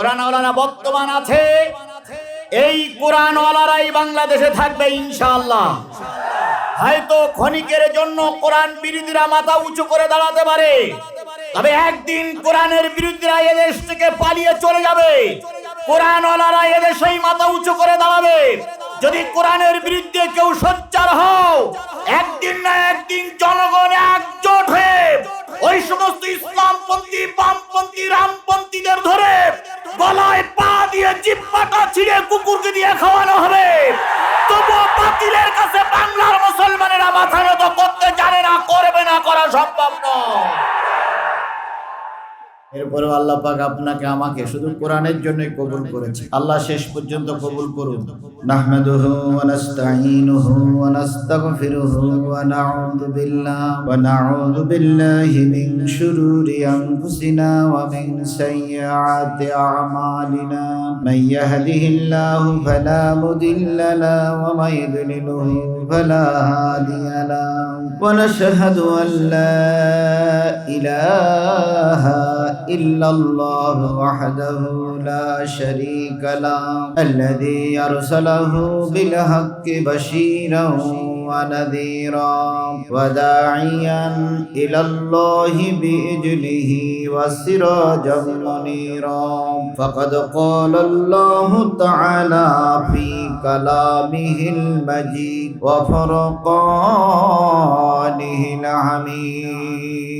কোরআনওয়ালারা বর্তমান আছে। এই কোরআনওয়ালারাই বাংলাদেশে থাকবে ইনশাআল্লাহ। হয়তো ক্ষণিকের জন্য কোরআন বিরোধীরা মাথা উঁচু করে দাঁড়াতে পারে। তবে একদিন কোরআনের বিরোধীরা এদেশ থেকে পালিয়ে চলে যাবে। কোরআনওয়ালারা এদেশেই মাথা উঁচু করে দাঁড়াবে। যদি কোরআনের বিরুদ্ধে কেউ সোচ্চার হও একদিন না একদিন জনগণ একজোট হয়ে ওই সমস্ত ইসলামপন্থী, বামপন্থী, রামপন্থীদের ধরে গলায় পা দিয়ে জিব্বাটা ছিঁড়ে কুকুরকে দিয়ে খাওয়ানো হবে। তবুও বাতিলের কাছে বাংলার মুসলমানেরা মাথা নত করতে জানে না, করবে না, করা সম্ভব নয়। এরপরে আল্লাহ পাক আপনাকে আমাকে শুধু কোরআনের জন্যই কবুল করেছে। আল্লাহ শেষ পর্যন্ত কবুল করুন। নাহমাদুহু ওয়া নাস্তাঈনুহু ওয়া নাস্তাগফিরুহু ওয়া নাউযু বিল্লাহ ওয়া নাউযু বিল্লাহি মিন শুরুরি আনফুসিনা ওয়া মিন সাইয়্যাতি আ'মালিনা। মান ইয়াহদিহিল্লাহু ফালা মুদিল্লা লাহু ওয়া মান ইউদ্লিলহু ফালা হাদিয়া লাহু। ওয়া নাশহাদু আন লা ইলাহা إلا الله وحده لا شريك له الذي أرسله بالحق بشيرا ونذيرا وداعيا إلى الله بإذنه وسراجا منيرا. فقد قال الله تعالى في كلامه المجيد وفرقانه الحميد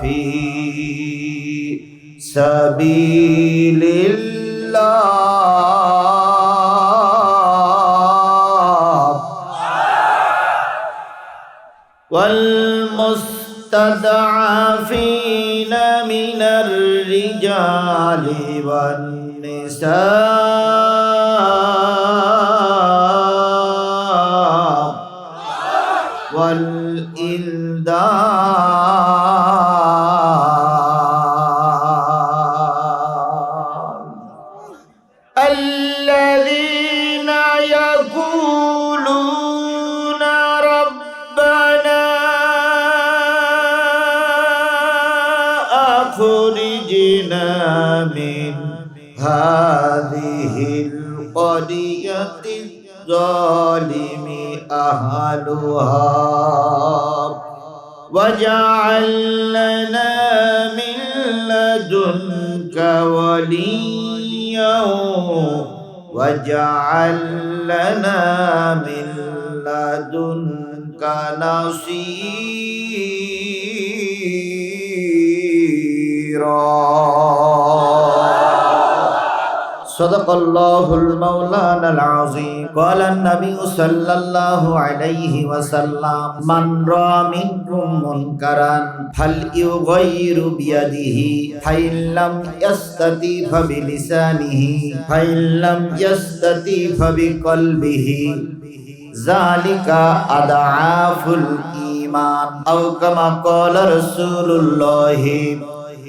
في سبيل الله والمستضعفين من الرجال والنساء. أخرجنا من هذه القرية. الظالم أهلها. واجعل لنا من لدنك وليا. واجعل لنا من لدنك نصيرا. صدق الله المولانا العظيم قال النبي صلى الله عليه وسلم من رأى منكم منكرا فليغير بيده فإن لم يستطع فبلسانه فإن لم يستطع فبقلبه ذلك أضعاف الإيمان أو كما قال رسول الله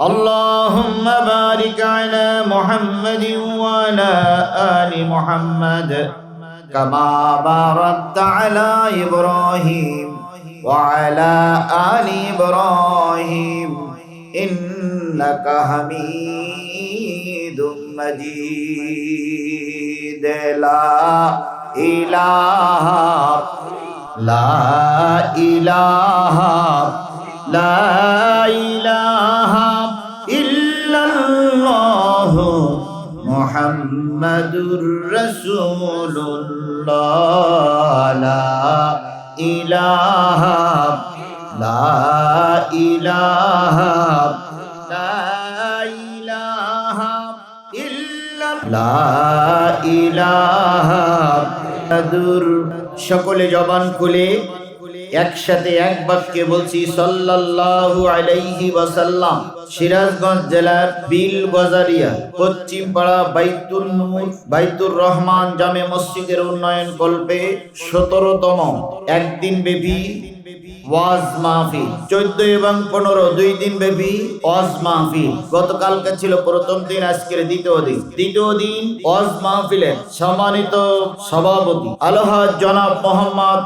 اللهم بارك على محمد وعلى آل محمد كما باركت على إبراهيم وعلى آل إبراهيم إنك حميد مجيد. لا إله لا إله لا إله মোহাম্মদুর রসুল্লাহ ইলাহ লা ইলাহ সকলে জবান খুলে। একসাথে এক বাক্যে বলছি, সাল্লাল্লাহু আলাইহি ওয়াসাল্লাম, সিরাজগঞ্জ জেলার বিল বাজারিয়া পশ্চিম পাড়া বাইতুল নূর, বাইতুর রহমান জামে মসজিদের উন্নয়ন কল্পে সতেরোতম, একদিন ব্যাপী ওয়াজ মাহফিল। চোদ্দ এবং পনেরো, দুই দিন ব্যাপী ওয়াজ মাহফিল। গতকালকে ছিল প্রথম দিন, আজকের দ্বিতীয় দিন। দ্বিতীয় দিন ওয়াজ মাহফিলের সম্মানিত সভাপতি আলোহা জনাব মোহাম্মদ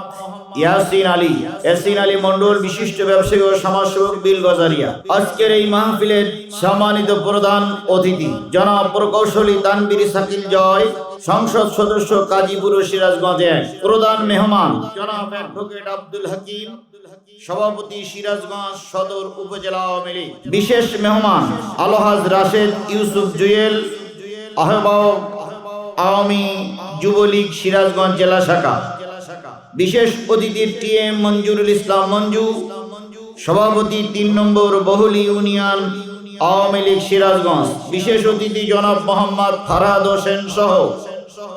ইয়াসিন আলী ইয়াসিন আলী মন্ডল বিশিষ্ট ব্যবসায়ী ও সমাজসেবক বিল গজারিয়া। আজকের এই মাহফিলের সম্মানিত প্রধান অতিথি, জনাব প্রকৌশলী তানবীর সাকিল জয়, সংসদ সদস্য কাজীপুর সিরাজগঞ্জ এক প্রধান মেহমান, জনাব অ্যাডভোকেট আব্দুল হাকিম, সভাপতি সিরাজগঞ্জ সদর উপজেলা আওয়ামী লীগ। বিশেষ মেহমান, আলহাজ রাশেদ ইউসুফ জুয়েল, আহ্বায়ক আওয়ামী যুবলীগ সিরাজগঞ্জ জেলা শাখা। বিশেষ অতিথি টি এম মঞ্জুরুল ইসলাম মঞ্জু, সভাপতি তিন নম্বর বহুলি ইউনিয়ন আওয়ামী লীগ সিরাজগঞ্জ। বিশেষ অতিথি জনাব মোহাম্মদ ফারাদ হোসেন সহ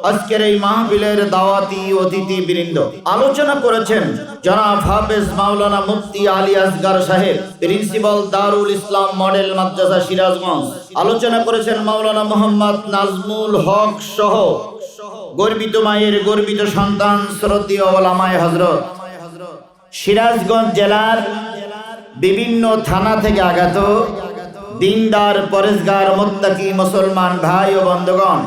আজকের এই মাহফিলের দাওয়াতি অতিথি বৃন্দ আলোচনা করেছেন জনাব হাফেজ মাওলানা মুফতি আলী আসগার সাহেব, প্রিন্সিপাল দারুল ইসলাম মডেল মাদ্রাসা সিরাজগঞ্জ। আলোচনা করেছেন মাওলানা মোহাম্মদ নাজমুল হক সহ গর্বিত মায়ের গর্বিত সন্তান শ্রদ্ধীয় ওলামায় হজরত সিরাজগঞ্জ জেলার বিভিন্ন থানা থেকে আগত দিনদার, পরেশগার, মোত্তাকি মুসলমান ভাই ও বন্ধুগণ,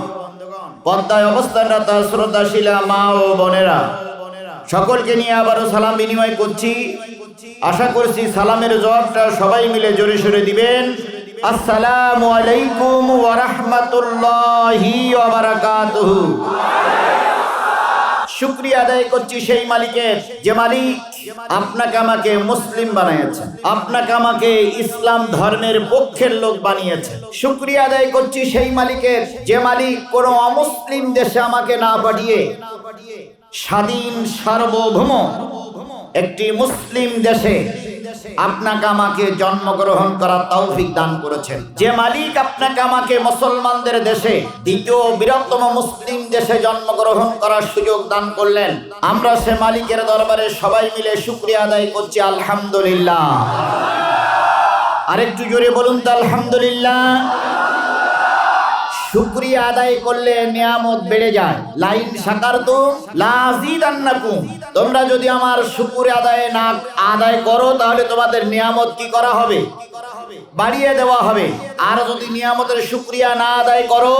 পদ্মায় অবস্থানরত শ্রদ্ধাশীলা মা ও বোনেরা, সকলকে নিয়ে আবারও সালাম বিনিময় করছি। আশা করছি সালামের জবাবটা সবাই মিলে জোরে সরে দিবেন। আসসালামু আলাইকুম ওয়া রাহমাতুল্লাহি ওয়া বারাকাতুহু। আদায় করছি সেই মালিকের, যে মালিক আপনাকে আমাকে মুসলিম বানিয়েছেন আপনাকে আমাকে ইসলাম ধর্মের পক্ষের লোক বানিয়েছেন শুক্রিয়া আদায় করছি সেই মালিকের, যে মালিক কোন অমুসলিম দেশে আমাকে না পাঠিয়ে স্বাধীন সার্বভৌম একটি মুসলিম দেশে আপনাকে আমাকে জন্মগ্রহণ করার তৌফিক দান করেছেন। যে মালিক আপনাকে আমাকে মুসলমানদের দেশে, দ্বিতীয় বৃহত্তম মুসলিম দেশে জন্মগ্রহণ করার সুযোগ দান করলেন। আমরা সে মালিকের দরবারে সবাই মিলে শুক্রিয়া আদায় করছি, আলহামদুলিল্লাহ। আরেকটু জোরে বলুন তো, আলহামদুলিল্লাহ। শুক্রিয়া আদায় করলে নিয়ামত বেড়ে যায়। লাইন সাকার তো তোমরা যদি আমার শুকুর আদায় না আদায় করো, তাহলে তোমাদের নিয়ামত কি করা হবে? বাড়িয়ে দেওয়া হবে। আর যদি নিয়ামতের শুক্রিয়া না আদায় করো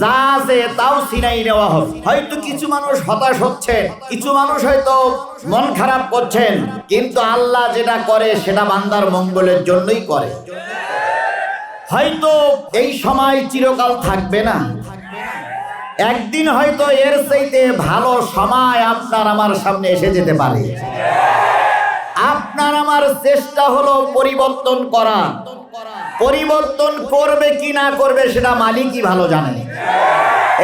যা আছে তাও সিনাই নেওয়া হবে। হয়তো কিছু মানুষ হতাশ হচ্ছে কিছু মানুষ হয়তো মন খারাপ করছেন, কিন্তু আল্লাহ যেটা করে, সেটা বান্দার মঙ্গলের জন্যই করে। হয়তো এই সময় চিরকাল থাকবে না। একদিন হয়তো এর চাইতে ভালো সময় আপনার আমার সামনে এসে যেতে পারে। আপনার আমার চেষ্টা হলো পরিবর্তন করা। পরিবর্তন করবে কি না করবে সেটা মালিকই ভালো জানে।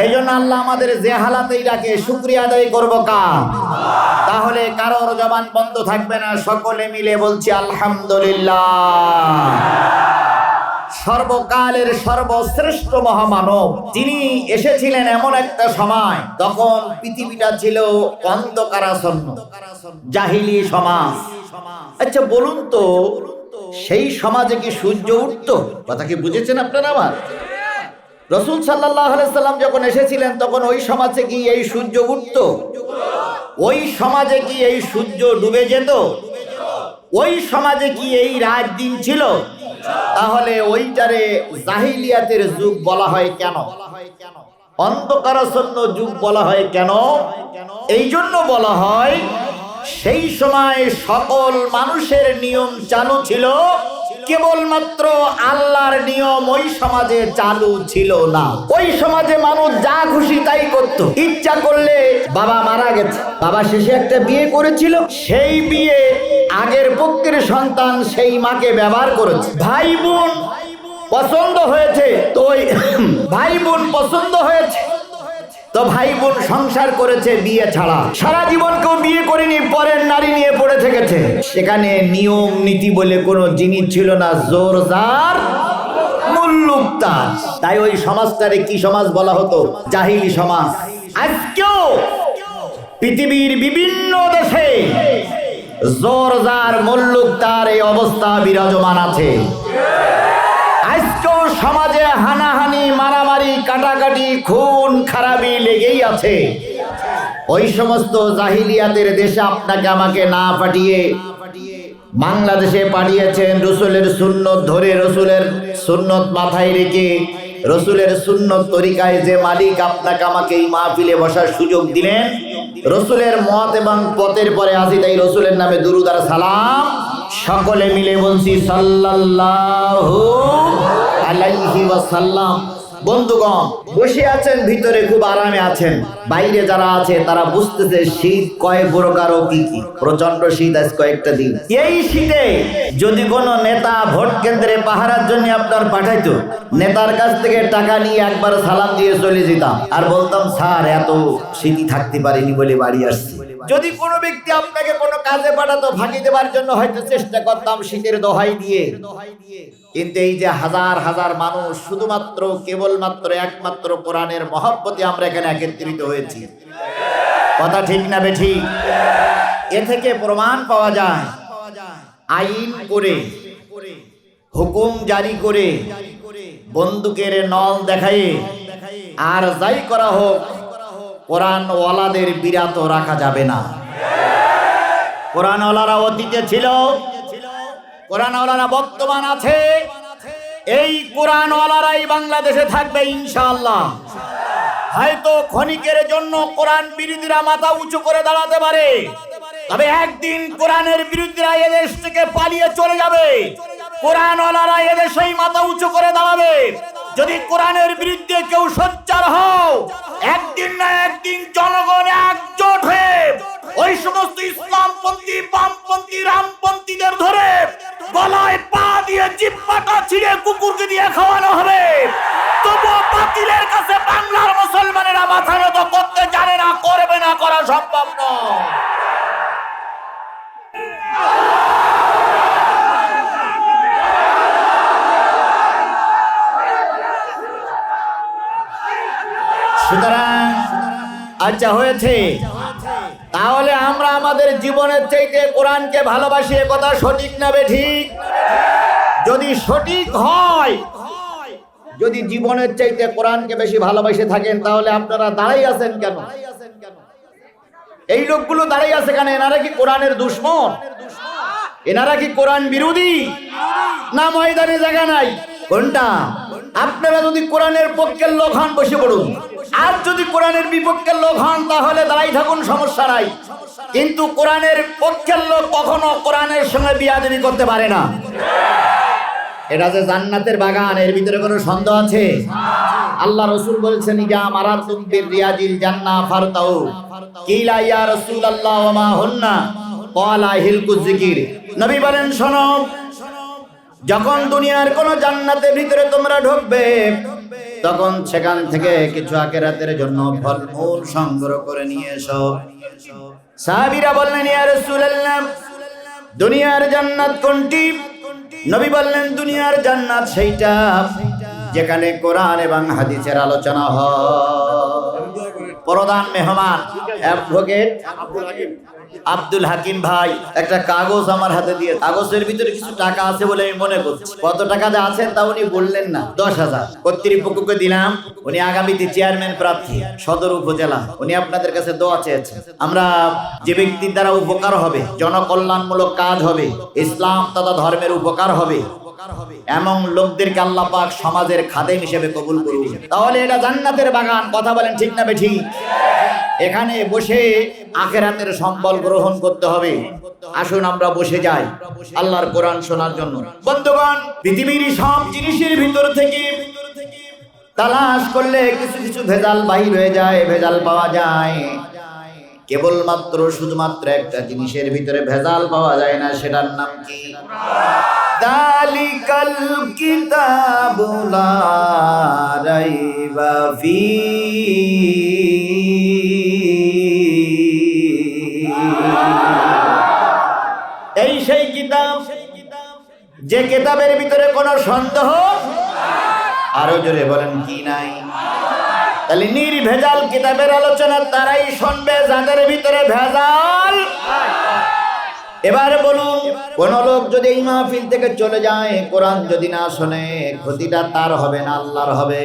এই জন্য আল্লাহ আমাদের যে হালাতেই রাখে শুক্রিয়া আদায় করব কা তাহলে কারোর জবান বন্ধ থাকবে না, সকলে মিলে বলছি আলহামদুলিল্লাহ। সর্বকালের সর্বশ্রেষ্ঠ মহামানব। তিনি এসেছিলেন এমন একটা সময় তখন পৃথিবীটা ছিল অন্ধকারাসন্ন জাহিলি সমাজ। আচ্ছা বলুন তো, সেই সমাজে কি সূর্য উঠত? কথা কি বুঝেছেন আপনারা আমার রসুল সাল্লাম যখন এসেছিলেন, তখন ওই সমাজে কি এই সূর্য উঠত? ওই সমাজে কি এই সূর্য ডুবে যেত? ওই সমাজে কি এই রাত দিন ছিল? তাহলে ওইটারে জাহিলিয়াতের যুগ বলা হয় কেন? অন্ধকারাচ্ছন্ন যুগ বলা হয় কেন? এই জন্য বলা হয়, সেই সময় সকল মানুষের নিয়ম চালু ছিল কেবলমাত্র আল্লাহর নিয়ম ওই সমাজে চালু ছিল না। ওই সমাজে মানুষ যা খুশি তাই করত। ইচ্ছা করলে বাবা মারা গেছে। বাবা শেষে একটা বিয়ে করেছিল। সেই বিয়ে আগের পক্ষের সন্তান সেই মাকে ব্যবহার করেছে। ভাই বোন পছন্দ হয়েছে, তো ভাই বোন পছন্দ হয়েছে। তো ভাই বোন সংসার করেছে বিয়ে ছাড়া। সারা জীবন কেউ বিয়ে করেনি, পরের নারী নিয়ে পড়ে থেকেছে। সেখানে নিয়ম, নীতি বলে কোনো জিনিস ছিল না জোর যার মুল্লুক তাই ওই সমাজটারে কি সমাজ বলা হতো? জাহিলি সমাজ। আজকেও পৃথিবীর বিভিন্ন দেশে জোর যার মুল্লুক তার এই অবস্থা বিরাজমান আছে। সমাজে হানাহানি, মারামারি, কাটাকাটি, খুন, খারাপি লেগেই আছে। ওই সমস্ত জাহিলিয়াতের দেশে আপনাকে আমাকে না পাঠিয়ে বাংলাদেশে পাঠিয়েছেন রসুলের সুন্নত ধরে রসুলের সুন্নত মাথায় রেখে, রসুলের সুন্নত তরিকায় যে মালিক আপনাকে আমাকে এই মাহফিলে বসার সুযোগ দিলেন, রসুলের মত এবং পথের পরে আসি তাই রসুলের নামে দুরুদার সালাম। সকলে মিলে বলছি সাল্লাল্লাহু আলাইহি ওয়াসাল্লাম। বন্ধুগণ, বসে আছেন, ভিতরে খুব আরামে আছেন। বাইরে যারা আছে, তারা বুঝতেছে শীত কয় প্রকার ও কি কি। প্রচণ্ড শীত আজ কয়েকটা দিন। এই শীতে যদি কোনো নেতা ভোট কেন্দ্রে পাহারার জন্য আপনার পাঠাইতো, নেতার কাছ থেকে টাকা নিয়ে একবার সালাম দিয়ে চলে যেতাম। আর বলতাম, স্যার, এত শীতই থাকতে পারিনি বলে বাড়ি আসছি। যদি কোনো ব্যক্তি আপনাকে কোনো কাজে পাঠাতো ফাঁকি দেওয়ার জন্য হয়তো চেষ্টা করতাম শীতের দোহাই দিয়ে। কিন্তু এই যে হাজার হাজার মানুষ শুধুমাত্র, কেবলমাত্র একমাত্র কোরআনের মহব্বতে আমরা এখানে একত্রিত হয়েছি। কথা ঠিক না বেঠি? এ থেকে প্রমাণ পাওয়া যায়, আইন করে, হুকুম জারি করে, বন্দুকের নল দেখায়ে, আর যাই করা হোক কোরআন ওয়ালাদের বিরাত রাখা যাবে না। কোরআন ওয়ালারা অতীতে ছিল কোরআন ওয়ালারা বর্তমান আছে। এই কোরআন ওয়ালারাই বাংলাদেশে থাকবে ইনশাআল্লাহ। হয়তো ক্ষণিকের জন্য কোরআন বিরোধীরা মাথা উঁচু করে দাঁড়াতে পারে। তবে একদিন কোরআনের বিরোধীরা এদেশ থেকে পালিয়ে চলে যাবে। কোরআন ওয়ালারা এদেশেই মাথা উঁচু করে দাঁড়াবে। যদি কোরআনের বিরুদ্ধে কেউ সোচ্চার হও, একদিন না একদিন জনগণ একজোট হয়ে ওই সমস্ত ইসলামপন্থী, বামপন্থী, রামপন্থীদের ধরে গলায় পা দিয়ে জিব্বাটা ছিঁড়ে কুকুরকে দিয়ে খাওয়ানো হবে। তবুও বাতিলের কাছে বাংলার মুসলমানেরা মাথা নত করতে জানে না, করবে না, করা সম্ভব নয়। সুতরাং আচ্ছা হয়েছে, তাহলে আমরা আমাদের জীবনের চাইতে কোরআনকে ভালোবাসি কথা সঠিক না ঠিক যদি সঠিক হয়, যদি জীবনের চাইতে কোরআনকে বেশি ভালোবাসে থাকেন, তাহলে আপনারা দাঁড়াই আছেন কেন? এই লোকগুলো দাঁড়াই আছে কেন? এনারা কি কোরআনের দুশ্মন? এনারা কি কোরআন বিরোধী? না ময়দানে জায়গা নাই। কোনটা? আপনারা যদি কোরআনের পক্ষের লোক হন, বসে পড়ুন। আর যদি কোরআনের বিপক্ষের লোক হন, তাহলে দাঁড়াই থাকুন, সমস্যা নাই। কিন্তু কোরআনের পক্ষের লোক কখনো কোরআনের সঙ্গে বিয়াদবি করতে পারে না। এটা যে জান্নাতের বাগান, এর ভিতরে কোনো সন্দেহ আছে? আল্লাহ রসুল বলছেন, ইজা মারার রিয়াজিল জান্না ফারতাউ। কিলা, ইয়া রাসূলুল্লাহ, ওয়া মা হুন্না? ক্বালা হিলকু নবী বলেন, শোনো যখন দুনিয়ার কোন জান্নাতের ভিতরে তোমরা ঢুকবে, তখন সেখান থেকে কিছু আখেরাতের জন্য ফলমূল সংগ্রহ করে নিয়ে এসো। সাহাবীরা বললেন, ইয়া রাসূলুল্লাহ, দুনিয়ার জান্নাত কোনটি? নবী বললেন, দুনিয়ার জান্নাত সেইটা যেখানে কোরআন এবং হাদিসের আলোচনা হয়। প্রধান মেহমান, অ্যাডভোকেট আব্দুল হাকিম ভাই, একটা কাগজ আমার হাতে দিয়ে, কাগজের ভিতরে কিছু টাকা আছে বলে আমি মনে করছি। কত টাকা যে আছে তা উনি বললেন না, দশ হাজার। কর্তৃপক্ষকে দিলাম, উনি আগামীতে চেয়ারম্যান প্রার্থী, সদর উপজেলা। উনি আপনাদের কাছে দোয়া চেয়েছেন। আমরা যে ব্যক্তির দ্বারা উপকার হবে, জনকল্যাণমূলক কাজ হবে, ইসলাম তথা ধর্মের উপকার হবে এমন লোকদেরকে আল্লাহ পাক সমাজের খাদেম হিসেবে কবুল করুন তাহলে এটা জান্নাতের বাগান, কথা বলেন ঠিক না বেঠি এখানে বসে আখেরাতের সম্বল গ্রহণ করতে হবে। আসুন আমরা বসে যাই আল্লাহর কোরআন শোনার জন্য। বন্ধুগণ, পৃথিবীর সব জিনিসের ভিতর থেকে তালাশ করলে কিছু কিছু ভেজাল বাহির হয়ে যায়, ভেজাল পাওয়া যায়। কেবলমাত্র শুধুমাত্র একটা জিনিসের ভিতরে ভেজাল পাওয়া যায় না, সেটার নাম কি? দালিকাল কিতাবুলা রাইবা ফি। সেই কিতাব, যে কিতাবের ভিতরে কোনো সন্দেহ আরও জোরে বলেন কি নাই? তাহলে নির্ভেজাল কিতাবের আলোচনা তারাই শুনবে, যাদের ভিতরে ভেজাল এবার বলুন, কোন লোক যদি এই মাহফিল থেকে চলে যায়, কোরআন যদি না শোনে, ক্ষতিটা তার হবে না আল্লাহর হবে?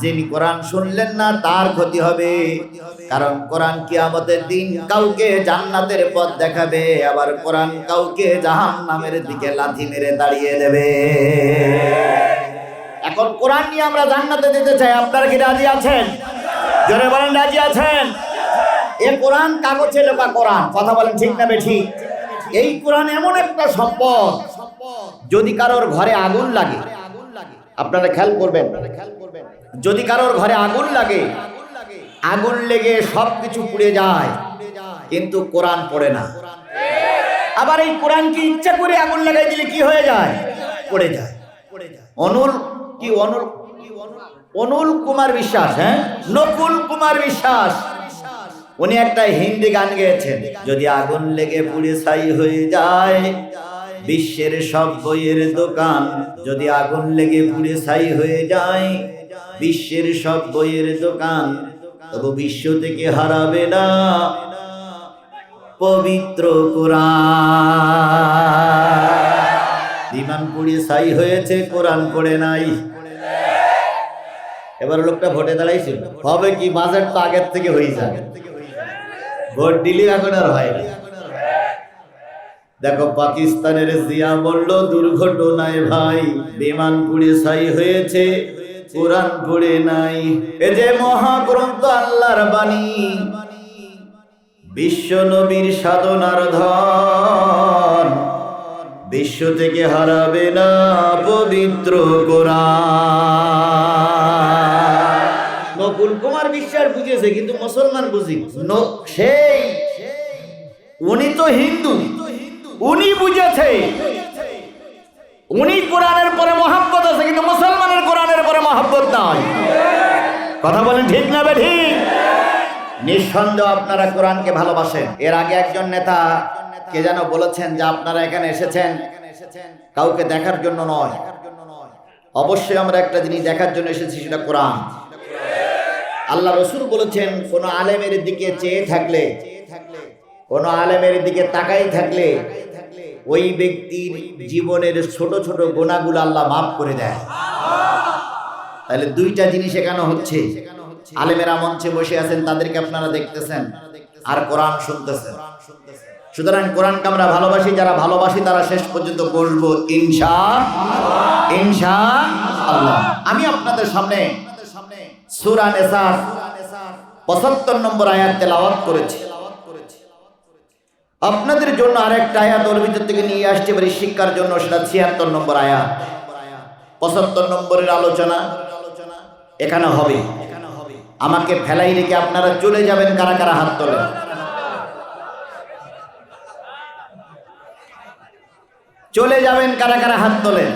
যিনি কোরআন শুনলেন না, তার ক্ষতি হবে। কারণ কোরআন কিয়ামতের দিন কাউকে জান্নাতের পথ দেখাবে, আবার কোরআন কাউকে জাহান নামের দিকে লাথি মেরে দাঁড়িয়ে দেবে। এখন কোরআন নিয়ে আমরা জান্নাতে যেতে চাই, আপনারা কি রাজি আছেন? জোরে বলেন, রাজি আছেন? এ কোরআন কাগজে লেখা কোরআন, কথা বলেন ঠিক না বেঠি? এই কোরআন এমন একটা সম্পদ, যদি কারোর ঘরে আগুন লাগে, আপনারা খেয়াল করবেন। যদি কারোর ঘরে আগুন লাগে, আগুন লেগে সব কিছু পুড়ে যায়, কিন্তু কোরআন পড়ে না। আবার এই কোরআনকে ইচ্ছা করে আগুন লাগাই দিলে কি হয়ে যায়? পড়ে যায়। অনুল, কি অনুল? অনুল কুমার বিশ্বাস হ্যাঁ? নকুল কুমার বিশ্বাস। উনি একটা হিন্দি গান গেয়েছেন, যদি আগুন লেগে পুড়ে ছাই হয়ে যায়, বিশ্বের সব বইয়ের দোকান যদি আগুন লেগে পুড়ে ছাই হয়ে যায় বিশ্বের সব বইয়ের দোকান, তবু বিশ্ব থেকে হারাবে না পবিত্র কোরআন। বিমান পুড়িয়ে সাই হয়েছে, কোরআন পড়ে নাই। এবার লোকটা ভোটে দাঁড়াইছিল। হবে কি বাজেট তো আগের থেকে হয়ে যাবে। ভোট দিলে এখন আর হয় না। দেখো, পাকিস্তানের জিয়া বলল, দুর্ঘটনায় ভাই, বিমান পুড়ে ছাই হয়েছে। কোরআন পড়ে নাই। এ যে মহাগ্রন্থ আল্লাহর বাণী বিশ্ব নবীর সাধনার ধন বিশ্ব থেকে হারাবে না পবিত্র কোরআন। নকুল কুমার বিশ্বাস বুঝেছে কিন্তু মুসলমান বুঝি সেই উনি তো হিন্দু। উনি বুঝেছে। উনি কোরআনের পরে মহাব্বত আছে কিন্তু মুসলমানের কোরআনের পরে মহাব্বত নাই। কথা বলেন ঠিক না বে ঠিক? নিঃসন্দেহ আপনারা কোরআনকে ভালোবাসেন। এর আগে একজন নেতা কে যেন বলেছেন যে আপনারা এখানে এসেছেন, কাউকে দেখার জন্য নয়। অবশ্যই আমরা একটা জিনিস দেখার জন্য এসেছি, সেটা কোরআন। আল্লাহ রসুল বলেছেন, কোন আলেমের দিকে চেয়ে থাকলে, কোন আলেমের দিকে তাকাই থাকলে, ওই ব্যক্তির জীবনের ছোট ছোট গোনাগুলো আল্লাহ মাফ করে দেয়। তাহলে দুইটা জিনিস এখানে হচ্ছে। আলেমেরা মঞ্চে বসে আছেন, তাদেরকে আপনারা দেখতেছেন আর কোরআন শুনতেছেন। সুতরাং কোরআনকে আমরা ভালোবাসি, যারা ভালোবাসি তারা শেষ পর্যন্ত বসবো, ইনশা আল্লাহ। আমি আপনাদের সামনে সূরা নেসার পঁচাত্তর নম্বর আয়াত তেলাওয়াত করেছি। আপনাদের জন্য আরেকটা আয়াত ওর ভিতর থেকে নিয়ে আসতে পারি, শিক্ষার জন্য, সেটা ছিয়াত্তর নম্বর আয়াত। পঁচাত্তর নম্বরের আলোচনা। এখানে হবে। আমাকে ফেলাই রেখে আপনারা চলে যাবেন কারা কারা হাত তোলে চলে যাবেন কারা কারা হাত তোলেন।